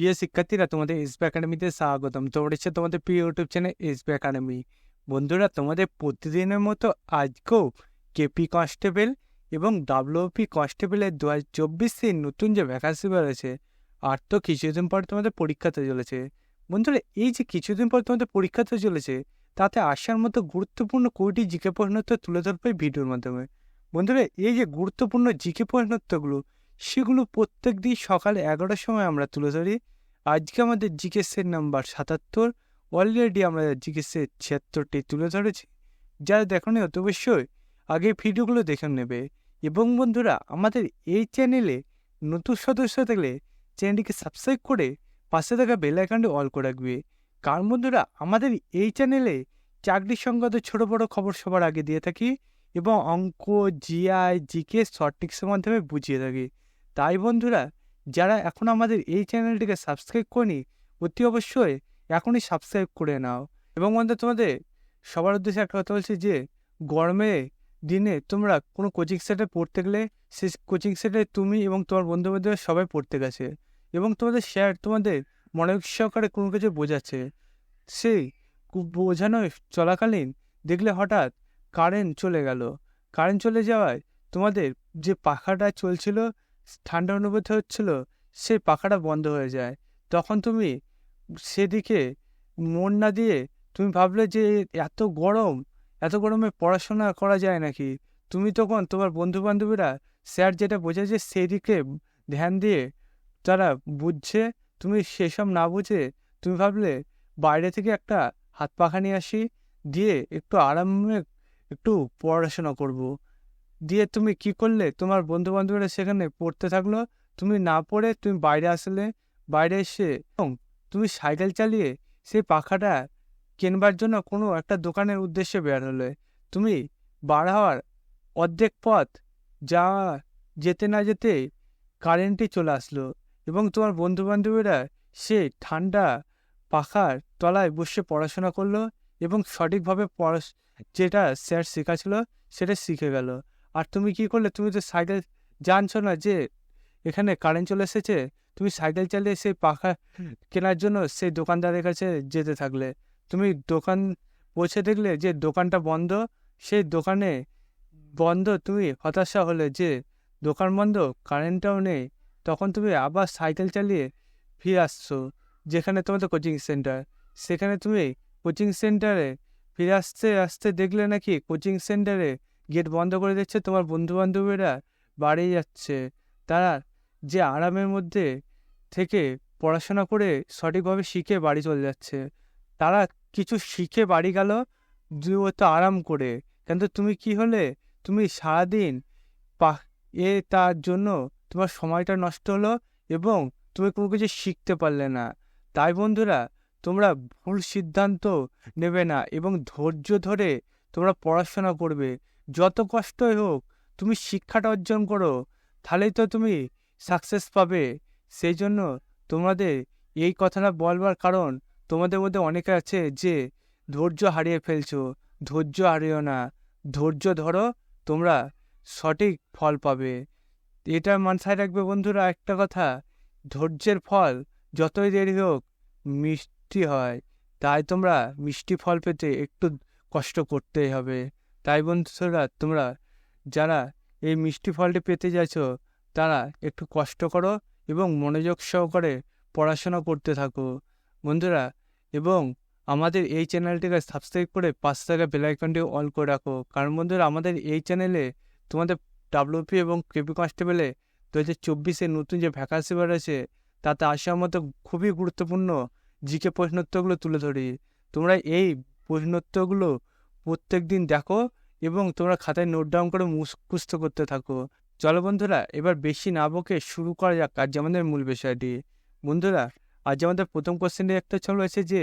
প্রিয় শিক্ষার্থীরা তোমাদের এসবি একাডেমিতে স্বাগতম তোমার তোমাদের প্রিয় ইউটিউব চ্যানেল এসবি একাডেমি বন্ধুরা তোমাদের প্রতিদিনের মতো আজকেও কেপি কনস্টেবল এবং ডাব্লিউপি কনস্টেবলের দু হাজার চব্বিশে নতুন যে ভ্যাকান্সি বেরোছে আর তো কিছুদিন পর তোমাদের পরীক্ষাতে চলেছে বন্ধুরা এই যে কিছুদিন পর তোমাদের পরীক্ষাতে চলেছে তাতে আসার মতো গুরুত্বপূর্ণ কুড়িটি জিকে প্রশ্নোত্তর তুলে ধরবে ভিডিওর মাধ্যমে বন্ধুরা এই যে গুরুত্বপূর্ণ জিকে প্রশ্নোত্তরগুলো সেগুলো প্রত্যেক দিন সকাল এগারোটার সময় আমরা তুলে ধরি। আজকে আমাদের জিজ্ঞেসের নাম্বার সাতাত্তর, অলরেডি আমরা জিজ্ঞেসের ছিয়াত্তরটি তুলে ধরেছি। যারা দেখনি অত অবশ্যই আগে ভিডিওগুলো দেখে নেবে। এবং বন্ধুরা, আমাদের এই চ্যানেলে নতুন সদস্য থাকলে চ্যানেলটিকে সাবস্ক্রাইব করে পাশে থাকা বেল আইকনটি অল করে রাখবে। কারণ বন্ধুরা, আমাদের এই চ্যানেলে চাকরি সংক্রান্ত ছোটো বড়ো খবর সবার আগে দিয়ে থাকি এবং অঙ্ক, জিআই, জিকে শর্ট টিক্সের মাধ্যমে বুঝিয়ে থাকি। তাই বন্ধুরা, যারা এখন আমাদের এই চ্যানেলটিকে সাবস্ক্রাইব করেনি, অতি অবশ্যই এখনই সাবস্ক্রাইব করে নাও। এবং বন্ধু তোমাদের সবার উদ্দেশ্যে একটা কথা বলছি যে, গরমে দিনে তোমরা কোনো কোচিং সেন্টারে পড়তে গেলে সে কোচিং সেন্টারে তুমি এবং তোমার বন্ধু বান্ধব সবাই পড়তে গেছে। এবং তোমাদের স্যার তোমাদের মনোযোগ সহকারে কোনো কিছু বোঝাচ্ছে। সেই বোঝানো চলাকালীন দেখলে হঠাৎ কারেন্ট চলে গেল। কারেন্ট চলে যাওয়ায় তোমাদের যে পাখাটা চলছিল ঠান্ডা অনুভূতি হচ্ছিল, সেই পাখাটা বন্ধ হয়ে যায় তখন তুমি সেদিকে মন না দিয়ে তুমি ভাবলে যে এত গরম, এত গরমে পড়াশোনা করা যায় নাকি তুমি তখন তোমার বন্ধু বান্ধবীরা স্যার যেটা বোঝাচ্ছে সেদিকে ধ্যান দিয়ে তারা বুঝছে, তুমি সেসব না বুঝে তুমি ভাবলে বাইরে থেকে একটা হাত পাখা নিয়ে আসি, দিয়ে একটু আরামে একটু পড়াশোনা করব। দিয়ে তুমি কি করলে? তোমার বন্ধু বান্ধবীরা সেখানে পড়তে থাকল। তুমি না পড়ে তুমি বাইরে আসলে। বাইরে এসে এবং তুমি সাইকেল চালিয়ে সেই পাখাটা কেনবার জন্য কোনো একটা দোকানের উদ্দেশ্যে বের হলে তুমি বার হওয়ার অর্ধেক পথ যা যেতে না যেতে কারেন্টই চলে আসলো এবং তোমার বন্ধু বান্ধবীরা সে ঠান্ডা পাখার তলায় বসে পড়াশোনা করল এবং সঠিকভাবে পড়া যেটা স্যার শেখাছিল সেটা শিখে গেল। আর তুমি কি করলে? তুমি তো সাইকেল জানছো না যে এখানে কারেন্ট চলে এসেছে তুমি সাইকেল চালিয়ে সেই পাখা কেনার জন্য সেই দোকানদারের কাছে যেতে থাকলে। তুমি দোকান পৌঁছে দেখলে যে দোকানটা বন্ধ সেই দোকানে বন্ধ তুমি হতাশা হলে যে দোকান বন্ধ কারেন্টটাও নেই। তখন তুমি আবার সাইকেল চালিয়ে ফিরে আসছো যেখানে তোমাদের কোচিং সেন্টার সেখানে তুমি কোচিং সেন্টারে ফিরে আসতে আসতে দেখলে নাকি কোচিং সেন্টারে গেট বন্ধ করে দিচ্ছে, তোমার বন্ধু বান্ধবীরা বাড়ি যাচ্ছে। তারা যে আরামের মধ্যে থেকে পড়াশোনা করে সঠিকভাবে শিখে বাড়ি চলে যাচ্ছে। তারা কিছু শিখে বাড়ি গেল তো আরাম করে। কিন্তু তুমি কি হলে? তুমি সারাদিন পা এ তার জন্য তোমার সময়টা নষ্ট হলো এবং তুমি কোনো কিছু শিখতে পারলে না। তাই বন্ধুরা, তোমরা ভুল সিদ্ধান্ত নেবে না এবং ধৈর্য ধরে তোমরা পড়াশোনা করবে। যত কষ্টই হোক, তুমি শিক্ষাটা অর্জন করো, তাহলেই তো তুমি সাকসেস পাবে। সেই জন্য তোমাদের এই কথাটা বলবার কারণ তোমাদের মধ্যে অনেকে আছে যে, ধৈর্য হারিয়ে ফেলছো, ধৈর্য হারিও না। ধৈর্য ধরো, তোমরা সঠিক ফল পাবে। এটা মানসায় রাখবে বন্ধুরা একটা কথা, ধৈর্যের ফল যতই দেরি হোক, মিষ্টি হয়। তাই তোমরা মিষ্টি ফল পেতে একটু কষ্ট করতেই হবে। তাই বন্ধুরা তোমরা যারা এই মিষ্টি ফলটি পেতে যাচ্ছ তারা একটু কষ্ট করো এবং মনোযোগ সহকারে পড়াশোনা করতে থাকো। বন্ধুরা, এবং আমাদের এই চ্যানেলটিকে সাবস্ক্রাইব করে পাঁচ টাকা বেলাইকনটি অল করে রাখো। কারণ বন্ধুরা, আমাদের এই চ্যানেলে তোমাদের ডাব্লিউপি এবং কেপি কনস্টেবলে দু হাজার চব্বিশে নতুন যে ভ্যাকান্সি বেরোছে তাতে আসার মতো খুবই গুরুত্বপূর্ণ জিকে প্রশ্নোত্তরগুলো তুলে ধরি। তোমরা এই প্রশ্নোত্তরগুলো প্রত্যেক দিন দেখো এবং তোমরা খাতায় নোট ডাউন করে মুখস্থ করতে থাকো। চলো বন্ধুরা, এবার বেশি না বকে শুরু করা যাক আজ আমাদের মূল বিষয়টি। বন্ধুরা, আজ আমাদের প্রথম কোশ্চেনটি একটা চলে আছে যে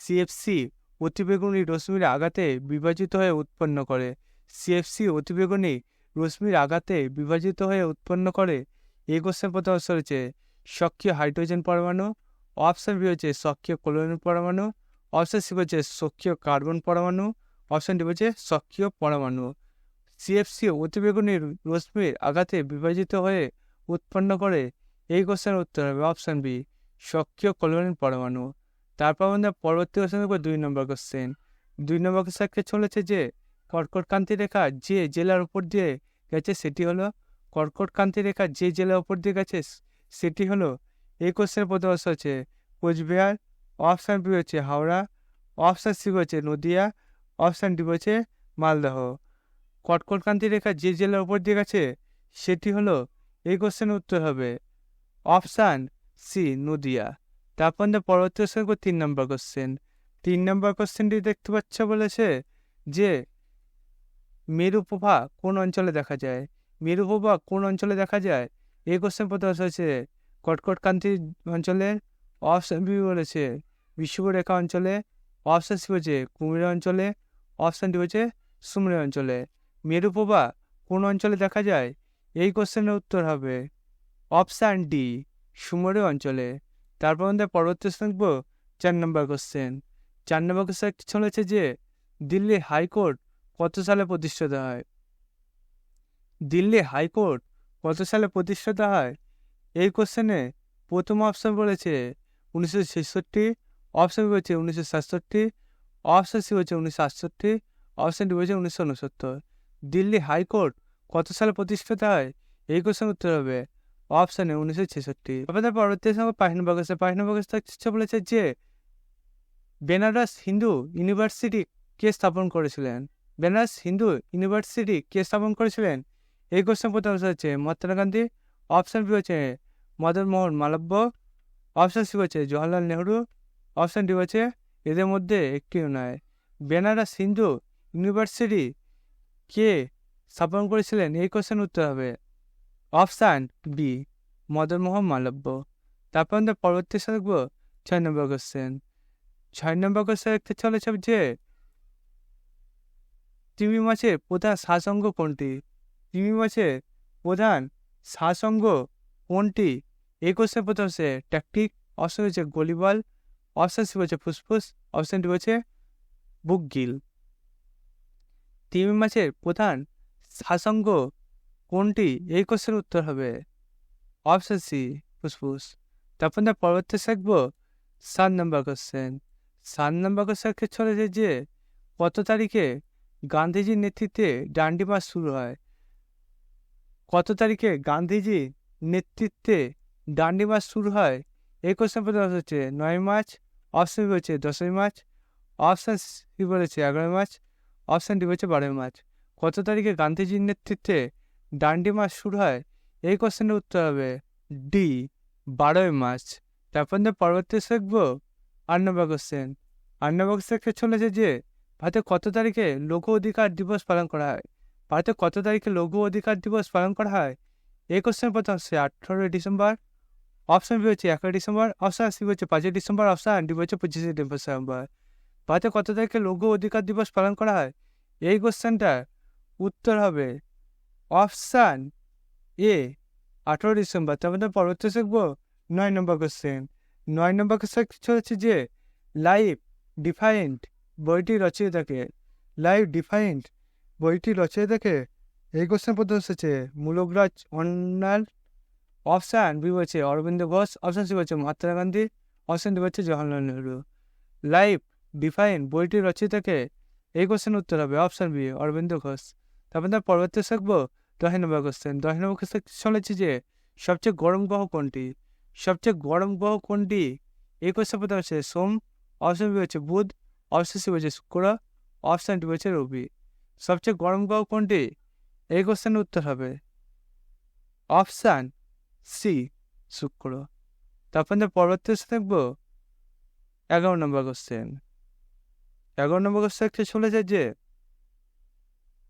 সিএফসি অতিবেগুনি রশ্মির আঘাতে বিভাজিত হয়ে উৎপন্ন করে। সিএফসি অতিবেগুনি রশ্মির আঘাতে বিভাজিত হয়ে উৎপন্ন করে? এই কোশ্চেন প্রথম হচ্ছে, সক্রিয় হাইড্রোজেন পরমাণু। অপশন বি হচ্ছে সক্রিয় ক্লোরিন পরমাণু। অপশন সি হচ্ছে সক্রিয় কার্বন পরমাণু। অপশন ডি হচ্ছে সক্রিয় পরমাণু। সিএফসি অতিবেগুনি রশ্মির আঘাতে বিভাজিত হয়ে উৎপন্ন করে এই কোশ্চেনের উত্তর হবে অপশন বি, সক্রিয় ক্লোরিন পরমাণু। তারপর আমাদের পরবর্তী কোশ্চেন দেখব দুই নম্বর কোশ্চেন। দুই নম্বর কোশ্চেন চলেছে যে কর্কটকান্তি রেখা যে জেলার উপর দিয়ে গেছে সেটি হলো কর্কটকান্তি রেখা যে জেলার উপর দিয়ে গেছে সেটি হলো, এই কোশ্চেনের প্রথম হচ্ছে কোচবিহার, অপশান বি হচ্ছে হাওড়া, অপশান সি হচ্ছে নদিয়া ডি হচ্ছে মালদহ। কটকটকান্তি রেখা যে জেলার উপর দিয়ে গেছে, সেটি হলো, এই কোশ্চেনের উত্তর হবে, অপশান সি, নদিয়া। তারপর আমরা পরবর্তী কোশ্চেন তিন নম্বর কোশ্চেন তিন নম্বর কোশ্চেনটি দেখতে পাচ্ছ বলেছে যে মেরু প্রভা কোন অঞ্চলে দেখা যায়? মেরু প্রভা কোন অঞ্চলে দেখা যায়? এই কোশ্চেন প্রথম হয়েছে কটকটকান্তি অঞ্চলের অপশন বি বলেছে বিশ্বরেখা অঞ্চলে। অপশন সি হচ্ছে কুমির অঞ্চলে। অপশন ডি হচ্ছে সুমরি অঞ্চলে। মেরু প্রভা কোন অঞ্চলে দেখা যায়? এই কোশ্চেনের উত্তর হবে অপশান ডি সুমরি অঞ্চলে। তারপর আমাদের পরবর্তী দেখব চার নম্বর কোশ্চেন। চার নম্বর কোশ্চেন চলেছে যে, দিল্লি হাইকোর্ট কত সালে প্রতিষ্ঠিত হয়? দিল্লি হাইকোর্ট কত সালে প্রতিষ্ঠিত হয়? এই কোশ্চেনে প্রথম অপশন বলেছে উনিশশো ছেষট্টি, অপশন বলেছে উনিশশো সাতষট্টি অপশন সি হচ্ছে উনিশশো আটষট্টি অপশন ডি হচ্ছে উনিশশো উনসত্তর। দিল্লি হাইকোর্ট কত সালে প্রতিষ্ঠিত হয়? এই কোশ্চেন উত্তর হবে অপশানে উনিশশো ছেষট্টি। আপনাদের পরবর্তী সঙ্গে পাহিন বাগসে পাহিন বাগস বলেছে যে বেনারস হিন্দু ইউনিভার্সিটি কে স্থাপন করেছিলেন? বেনারস হিন্দু ইউনিভার্সিটি কে স্থাপন করেছিলেন? এই কোশ্চেন প্রথম হচ্ছে মহাত্মা গান্ধী, অপশান বি হচ্ছে মদন মোহন মালব্য, অপশান সি হচ্ছে জওয়াহরলাল নেহরু, অপশান ডি হচ্ছে এদের মধ্যে একটিও নয়। বেনারস হিন্দু ইউনিভার্সিটি কে স্থাপন করেছিলেন এই কোশ্চেন উত্তর হবে অপশান বি, মদন মোহন মালব্য। তারপর আমরা পরবর্তী দেখব ছয় নম্বর কোশ্চেন। ছয় নম্বর কোশ্চেন দেখতে চলেছে যে তিমি মাছের প্রধান শ্বাসঙ্গ কোনটি? তিমি মাছের প্রধান শ্বাসঙ্গ কোনটি? এই কোশ্চেন প্রথম হচ্ছে ট্যাকটিক অপশন হচ্ছে গলিবল অপশন সি হচ্ছে ফুসফুস, অপশন ডি হচ্ছে বুক গিল তিমি মাছের প্রধান শাসঙ্গ কোনটি? এই কোশ্চেন উত্তর হবে অপশন সি, ফুসফুস। তারপর না পরবর্তী শিখব সাত নম্বর কোশ্চেন। সাত নম্বর কোশ্চেন চলেছে যে কত তারিখে গান্ধীজির নেতৃত্বে ডান্ডি মাস শুরু হয়? কত তারিখে গান্ধীজির নেতৃত্বে ডান্ডি মাস শুরু হয়? এই কোশ্চেন প্রথম হচ্ছে নয় মার্চ অপশন বি হচ্ছে দশই মার্চ, অপশান সি বলেছে এগারোই মার্চ, অপশান ডি হচ্ছে বারোই মার্চ। কত তারিখে গান্ধীজির নেতৃত্বে ডান্ডি মাস শুরু হয়? এই কোশ্চেনের উত্তর হবে ডি, বারোই মার্চ। তারপর যে পরবর্তী শিখব আট নম্বর কোশ্চেন। আট নম্বর কোশ্চেন চলেছে যে, ভারতে কত তারিখে লঘু অধিকার দিবস পালন করা হয়? ভারতে কত তারিখে লঘু অধিকার দিবস পালন করা হয়? এই কোশ্চেন প্রথম হচ্ছে আঠারোই ডিসেম্বর। অপশন বি হচ্ছে একই ডিসেম্বর অপশন সি হচ্ছে পাঁচই ডিসেম্বর অপশন ডি হচ্ছে পঁচিশে ডিসেম্বর ভারতে কত তারিখে লঘু অধিকার দিবস পালন করা হয় এই কোশ্চেনটার উত্তর হবে অপশান এ আঠেরো ডিসেম্বর তারপর পরবর্তী শিখব নয় নম্বর কোশ্চেন নয় নম্বর কোশ্চেন হচ্ছে যে লাইফ ডিফাইন্ড বইটি রচয়িতাকে লাইফ ডিফাইন্ড বইটি রচয়িতাকে এই কোশ্চেন প্রথম এসেছে মূলকরাজ অন্যাল অপশান বি হচ্ছে অরবিন্দ ঘোষ অপশান সি হচ্ছে মহাত্মা গান্ধী অপশান ডি হচ্ছে জওয়াহরলাল নেহরু। লাইফ ডিফাইন বইটি রচয়িতাকে এই কোশ্চেন উত্তর হবে অপশান বি অরবিন্দ ঘোষ। তারপর তার পরবর্তী শিখব দশ নম্বর কোশ্চেন। দশ নম্বর কোশ্চেন চলেছে যে সবচেয়ে গরম গ্রহ কোনটি? সবচেয়ে গরম গ্রহ কোনটি? এই কোশ্চেন প্রথম হচ্ছে সোম অপশন বি হচ্ছে বুধ অপশন সি হচ্ছে শুক্র অপশন ডি হচ্ছে রবি। সবচেয়ে গরম গ্রহ কোনটি? এই কোশ্চেনের উত্তর হবে অপশান সি শুক্র তারপর পরবর্তী দেখব এগারো নম্বর কোশ্চেন এগারো নম্বর কোশ্চেন চলে যায় যে,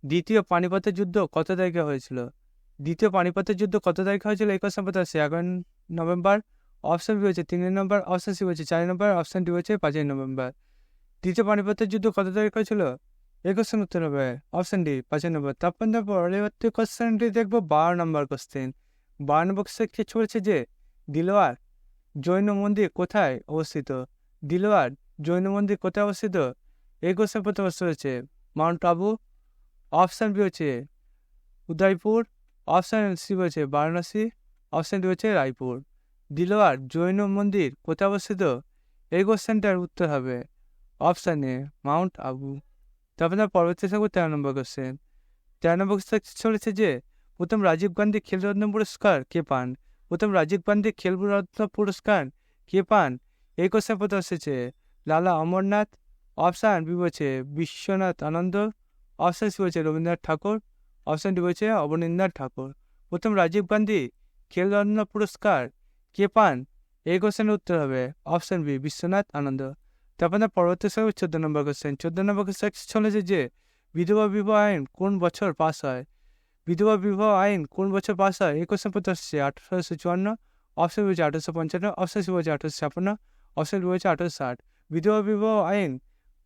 দ্বিতীয় পানিপথের যুদ্ধ কত তারিখে হয়েছিল? দ্বিতীয় পানিপথের যুদ্ধ কত তারিখে হয়েছিল? এই কোশ্চেন পথে আছে এগারো নভেম্বর। অপশন বি হচ্ছে তিন নম্বর অপশন সি হচ্ছে চার নম্বর অপশন ডি হচ্ছে পাঁচই নভেম্বর দ্বিতীয় পানিপথের যুদ্ধ কত তারিখ হয়েছিল? এই কোশ্চেন উত্তর হবে অপশন ডি পাঁচই নম্বর। তারপর পরবর্তী কোশ্চেনটি দেখব বারো নম্বর কোশ্চেন বারো নম্বর কোশ্চেন চলেছে যে দিলোয়ার জৈন মন্দির কোথায় অবস্থিত? দিলওয়ার জৈন মন্দির কোথায় অবস্থিত? এই কোশ্চেন প্রথম হচ্ছে মাউন্ট আবু, অপশান বি হচ্ছে উদয়পুর, অপশান সি হচ্ছে বারাণসী, অপশান ডি হচ্ছে রায়পুর। দিলওয়ার জৈন মন্দির কোথায় অবস্থিত? এই কোশ্চেনটার উত্তর হবে অপশান এ মাউন্ট আবু। তারপরে পরবর্তী থাকব তেরো নম্বর কোশ্চেন তেরো নম্বর চলেছে যে প্রথম রাজীব গান্ধী খেলরত্ন পুরস্কার কে পান? প্রথম রাজীব গান্ধী খেলরত্ন পুরস্কার কে পান? এই কোশ্চেন প্রথম এসেছে, লালা অমরনাথ অপশান বি বলছে বিশ্বনাথ আনন্দ অপশান সি বলছে রবীন্দ্রনাথ ঠাকুর অপশান ডি বলছে অবনীন্দ্রনাথ ঠাকুর। প্রথম রাজীব গান্ধী খেলরত্ন পুরস্কার কে পান? এই কোশ্চেনের উত্তর হবে অপশান বি বিশ্বনাথ আনন্দ। তারপর না পরবর্তী সময় চোদ্দ নম্বর কোশ্চেন চোদ্দ নম্বর কোশ্চেন চলেছে যে, বিধবা বিবাহ আইন কোন বছর পাস হয়? বিধবা বিবাহ আইন কোন বছর পাস হয়? এই কোশ্চেন আসছে আঠারোশো চুয়ান্ন, অপশন বলছে আঠারোশো পঞ্চান্ন, অপশন সি বলছে আঠারোশো ছাপ্পান্ন, অপশন বলছে আঠারোশো ষাট। বিধবা বিবাহ আইন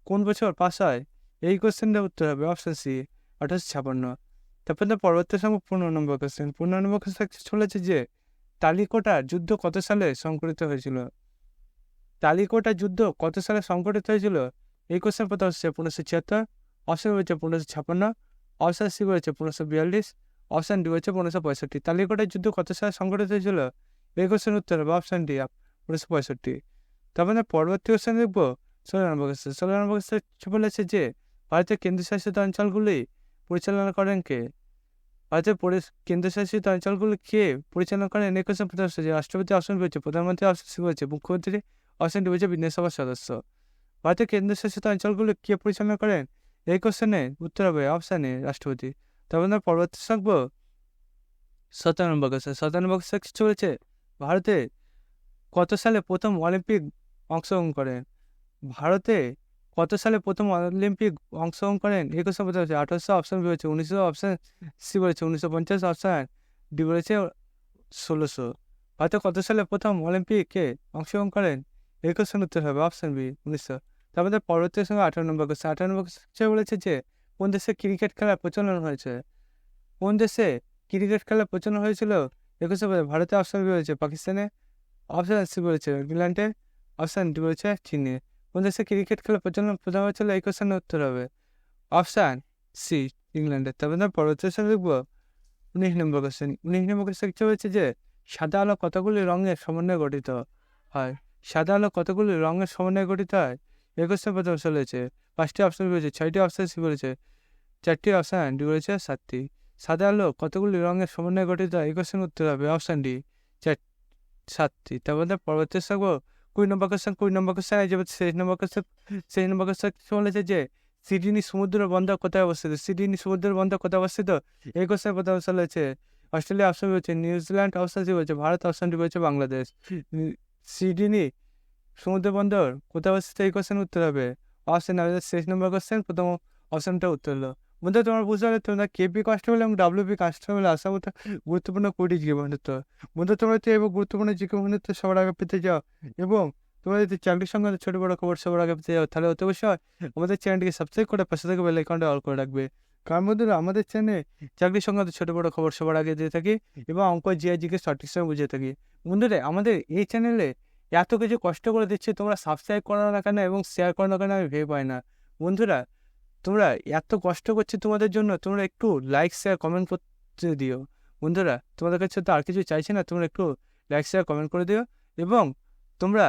কোন বছর পাস হয়? এই কোশ্চেনটার উত্তর হবে অপশন সি, আঠারোশো ছাপ্পান্ন। তারপর তো পরবর্তী সময় পনেরো নম্বর কোশ্চেন পনেরো নম্বর কোশ্চেন চলেছে যে তালিকোটার যুদ্ধ কত সালে সংঘটিত হয়েছিল? তালিকোটা যুদ্ধ কত সালে সংঘটিত হয়েছিল? এই কোশ্চেন প্রথম হচ্ছে পনেরোশো ছিয়াত্তর, অপশন রয়েছে পনেরোশো ছাপ্পান্ন অপশন সি রয়েছে পনেরোশো বিয়াল্লিশ অপশন ডি রয়েছে পনেরোশো পঁয়ষট্টি। তালিকোটার যুদ্ধ কত সালে সংঘটিত হয়েছিল? এই কোশ্চেন উত্তর হবে অপশন ডি উনিশশো পঁয়ষট্টি। তারপরে আমরা পরবর্তী কোশ্চেন দেখব? ষোলো নম্বর কোশ্চেন ষোলো নম্বর কোশ্চেন বলেছে যে, ভারতের কেন্দ্রশাসিত অঞ্চলগুলি পরিচালনা করেন কে? ভারতের কেন্দ্রশাসিত অঞ্চলগুলি কে পরিচালনা করেন? এই কোশ্চেন প্রথম যে, রাষ্ট্রপতি অপশন রয়েছে। প্রধানমন্ত্রী অপশন সি হয়েছে মুখ্যমন্ত্রী অপশন ডি হয়েছে বিধানসভার সদস্য। ভারতের কেন্দ্রশাসিত অঞ্চলগুলি কে পরিচালনা করেন? এই কোশ্চেনে উত্তর হবে অপশান রাষ্ট্রপতি। তারপর আমরা পরবর্তী থাকব সতেরো নম্বর কোশ্চেন সতেরো নম্বর কোশ্চেন চলেছে ভারতে কত সালে প্রথম অলিম্পিক অংশগ্রহণ করেন ভারতে কত সালে প্রথম অলিম্পিক অংশগ্রহণ করেন এই কোশ্চেন প্রথম হচ্ছে আঠারোশো অপশন বি হচ্ছে উনিশশো অপশন সি বলেছে, উনিশশো পঞ্চাশ অপশন ডি বলেছে, ষোলোশো। ভারতে কত সালে প্রথম অলিম্পিকে অংশগ্রহণ করেন এই কোশ্চেন উত্তর হবে অপশন বি উনিশশো। তারপরে পরবর্তী সঙ্গে আঠারো নম্বর কোশ্চেন আঠারো নম্বর কোশ্চেন বলেছে যে, কোন দেশে ক্রিকেট খেলার প্রচলন হয়েছে? কোন দেশে ক্রিকেট খেলা প্রচলন হয়েছিল? একুশে বলে ভারতে অপশন বি হয়েছে পাকিস্তানে অপশন সি বলেছে ইংল্যান্ডে অপশন ডি বলেছে চীনে। কোন দেশে ক্রিকেট খেলা প্রচলন প্রধান হয়েছিল? এই কোশ্চেনের উত্তর হবে? অপশান সি, ইংল্যান্ডে। তবে না পরবর্তী লিখব উনিশ নম্বর কোশ্চেন উনিশ নম্বর কোশ্চেন কি হয়েছে যে, সাদা আলো কতগুলি রঙের সমন্বয়ে গঠিত হয়? সাদা আলো কতগুলি রঙের সমন্বয়ে গঠিত হয়? এই কোশ্চেন প্রথম চলেছে পাঁচটি অপশন রয়েছে, ছয়টি অপশন সি বলেছে, চারটি অপশান ডি বলেছে সাতটি। সাদা আলো, কতগুলি রঙের সমন্বয়ে গঠিত এই কোশ্চেন উত্তর হবে অপশান ডি চার, সাতটি। তার মধ্যে পরবর্তী থাকব কুড়ি নম্বর কোশ্চেন কুড়ি নম্বর কোশ্চেন এই যে শেষ নম্বর কোশ্চেন শেষ নম্বর কোশ্চেন বলেছে যে, সিডনি সমুদ্র বন্দর কোথায় অবস্থিত? সিডনি সমুদ্র বন্দর কোথায় অবস্থিত? এই কোশ্চেন প্রথম চলেছে অস্ট্রেলিয়া অপশন রয়েছে, নিউজিল্যান্ড অপশন সি রয়েছে, ভারত অপশনটি রয়েছে, বাংলাদেশ। সিডনি সমুদ্র বন্দর কোথায় অবস্থিত এই কোশ্চেন উত্তর হবে। অপশন আমাদের শেষ নম্বর কোশ্চেন প্রথম অপশনটা উত্তর হলো। বন্ধু, তোমার বুঝতে পারলে তোমরা কেপি কনস্টেবল এবং ডাব্লিউপি কনস্টেবল আসা মতো গুরুত্বপূর্ণ কুড়ি জীবনত্ব বন্ধু, তোমরা তো এবং গুরুত্বপূর্ণ জীবনত্ব সবার আগে পেতে যাও এবং তোমরা যদি চাকরির সঙ্গে ছোট বড় খবর সবার আগে পেতে যাও তাহলে অত অবশ্যই আমাদের চ্যানেলটিকে সাবস্ক্রাইব করে পাশে থেকে বেল আইকনটা অল করে রাখবে। কারণ বন্ধুরা, আমাদের চ্যানেলে চাকরির সঙ্গে ছোট বড় খবর সবার আগে দিয়ে থাকি এবং অঙ্ক জিআইজিকে সঠিক সময় বুঝে থাকি। বন্ধুরা, আমাদের এই চ্যানেলে এত কিছু কষ্ট করে দিচ্ছে, তোমরা সাবস্ক্রাইব করো না কেন এবং শেয়ার করো না কেন আমি ভেবে পাই না। বন্ধুরা, তোমরা এত কষ্ট করছে তোমাদের জন্য, তোমরা একটু লাইক শেয়ার কমেন্ট করতে দিও। বন্ধুরা, তোমাদের কাছে তো আর কিছু চাইছে না, তোমরা একটু লাইক শেয়ার কমেন্ট করে দিও এবং তোমরা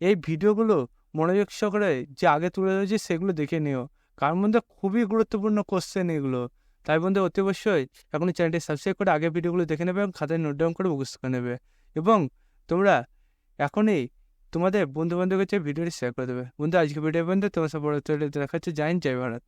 এই ভিডিওগুলো মনোযোগ সহকারে যে আগে তুলে ধরেছি সেগুলো দেখে নিও। কারণ মধ্যে খুবই গুরুত্বপূর্ণ কোশ্চেন এগুলো। তাই বন্ধু অতি অবশ্যই এখন চ্যানেলটি সাবস্ক্রাইব করে আগে ভিডিওগুলো দেখে নেবে এবং খাতায় নোট ডাউন করে মুখস্থ করে নেবে। এবং তোমরা এখনই তোমাদের বন্ধু বান্ধবের কাছে ভিডিওটি শেয়ার করে দেবে। বন্ধু আজকে ভিডিও পর্যন্ত। তোমার সব দেখা হচ্ছে জাইন জয় ভারত।